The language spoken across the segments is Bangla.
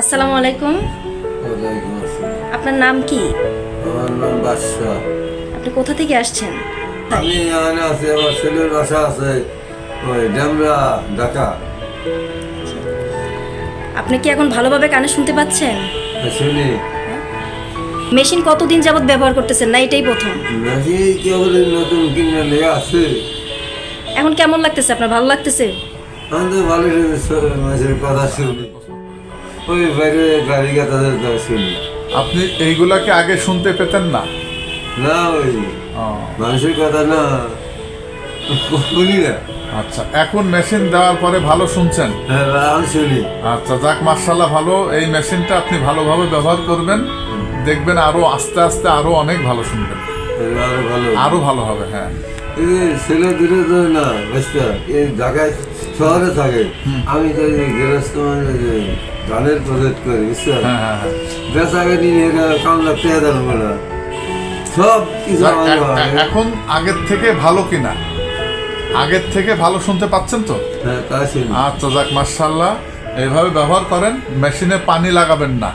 আসসালামু আলাইকুম। আপনার নাম কি? আমার নাম বাদশাহ। আপনি কোথা থেকে আসছেন? আমি এখানে আছি আমার ছেলের বাসা আছে ওই ডেমরা ঢাকা। আপনি কি এখন ভালোভাবে কানে শুনতে পাচ্ছেন? শুনি। মেশিন কতদিন যাবত ব্যবহার করতেছেন? না এটাই প্রথম। নাকি নতুন কিনে লেগে আছে এখন কেমন লাগতেছে? আপনার ভালো লাগতেছে? আমি তো ভালো কথা শুনি। ওই বাইরে গাড়ি গাতাদের শুনি আপনি এইগুলাকে আগে শুনতে পেতেন না? না ওই মানুষের কথা না শুনি না। আচ্ছা এখন মেশিন দেওয়ার পরে ভালো শুনছেন? হ্যাঁ শুনি। আচ্ছা যাক মার্শাল্লাহ ভালো। এই মেশিনটা আপনি ভালোভাবে ব্যবহার করবেন। দেখবেন আরও আস্তে আস্তে আরও অনেক ভালো শুনবেন। আরও ভালো হবে হ্যাঁ। ছেলে দূরে তো না বুঝতে এই ঢাকায় শহরে থাকে। আমি তো এই গৃহস্থ মানে ধানের প্রজেক্ট করি বুঝছেন হ্যাঁ হ্যাঁ হ্যাঁ। বেচাকে নিয়ে এরা কাম লাগতে জানব না সব কিছু এখন আগের থেকে ভালো কিনা? আগের থেকে ভালো শুনতে পাচ্ছেন তো? হ্যাঁ আচ্ছা যাক মার্শাল্লাহ এইভাবে ব্যবহার করেন মেশিনে পানি লাগাবেন না।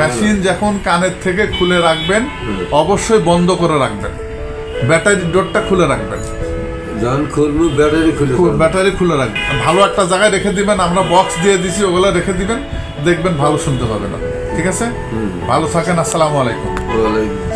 মেশিন যখন কানের থেকে খুলে রাখবেন অবশ্যই বন্ধ করে রাখবেন। ব্যাটারি ডোরটা খুলে রাখবেন। যখন খুলবো ব্যাটারি খুলে ব্যাটারি খুলে রাখবেন। ভালো একটা জায়গায় রেখে দিবেন আমরা বক্স দিয়ে দিছি ওগুলো রেখে দিবেন দেখবেন ভালো শুনতে পাবেন। ঠিক আছে? ভালো থাকেন আসসালামু আলাইকুম। ওয়ালাইকুম